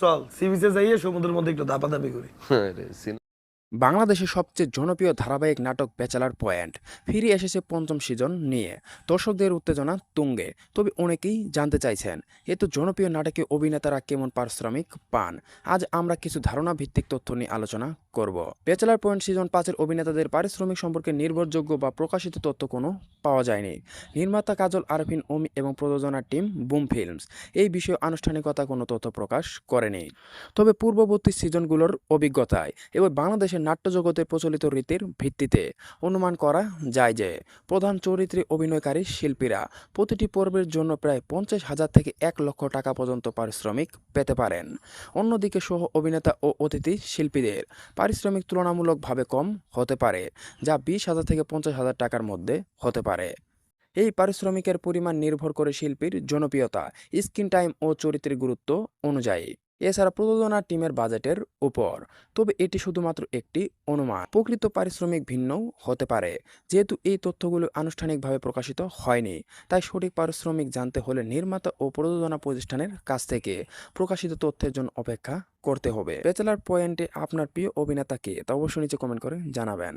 চল সি বিচে যাইয়ে সমুদ্রের মধ্যে একটু দাপাদাপি করি। বাংলাদেশের সবচেয়ে জনপ্রিয় ধারাবাহিক নাটক ব্যাচেলার পয়েন্ট। ফিরে এসেছে পঞ্চম সিজন নিয়ে। দর্শকদের উত্তেজনা তুঙ্গে। তবে অনেকেই জানতে চাইছেন এত জনপ্রিয় নাটকে অভিনেতারা কেমন পারিশ্রমিক পান? আজ আমরা কিছু ধারণা ভিত্তিক তথ্য নিয়ে আলোচনা করব। ব্যাচেলার পয়েন্ট সিজন পাঁচের অভিনেতাদের পারিশ্রমিক সম্পর্কে নির্ভরযোগ্য বা প্রকাশিত তথ্য কোনো পাওয়া যায়নি। নির্মাতা কাজল আরফিন, ওমি এবং প্রযোজনা টিম বুম ফিল্মস এই বিষয়ে আনুষ্ঠানিকতা কোনো তথ্য প্রকাশ করেনি। তবে পূর্ববর্তী সিজনগুলোর অভিজ্ঞতায় এবং বাংলাদেশের নাট্যজগতের প্রচলিত রীতির ভিত্তিতে অনুমান করা যায় যে প্রধান চরিত্রে অভিনয়কারী শিল্পীরা প্রতিটি পর্বের জন্য প্রায় পঞ্চাশ হাজার থেকে এক লক্ষ টাকা পর্যন্ত পারিশ্রমিক পেতে পারেন। অন্যদিকে সহ অভিনেতা ও অতিথি শিল্পীদের পারিশ্রমিক তুলনামূলকভাবে কম হতে পারে, যা বিশ হাজার থেকে পঞ্চাশ হাজার টাকার মধ্যে হতে পারে। এই পারিশ্রমিকের পরিমাণ নির্ভর করে শিল্পীর জনপ্রিয়তা, স্ক্রিন টাইম ও চরিত্রের গুরুত্ব অনুযায়ী। এছাড়া প্রযোজনা টিমের বাজেটের উপর। তবে এটি শুধুমাত্র একটি অনুমান। প্রকৃত পারিশ্রমিক ভিন্নও হতে পারে, যেহেতু এই তথ্যগুলো আনুষ্ঠানিকভাবে প্রকাশিত হয়নি। তাই সঠিক পারিশ্রমিক জানতে হলে নির্মাতা ও প্রযোজনা প্রতিষ্ঠানের কাছ থেকে প্রকাশিত তথ্যের জন্য অপেক্ষা করতে হবে। ব্যাচেলার পয়েন্টে আপনার প্রিয় অভিনেতা কে? তা অবশ্যই নিচে কমেন্ট করে জানাবেন।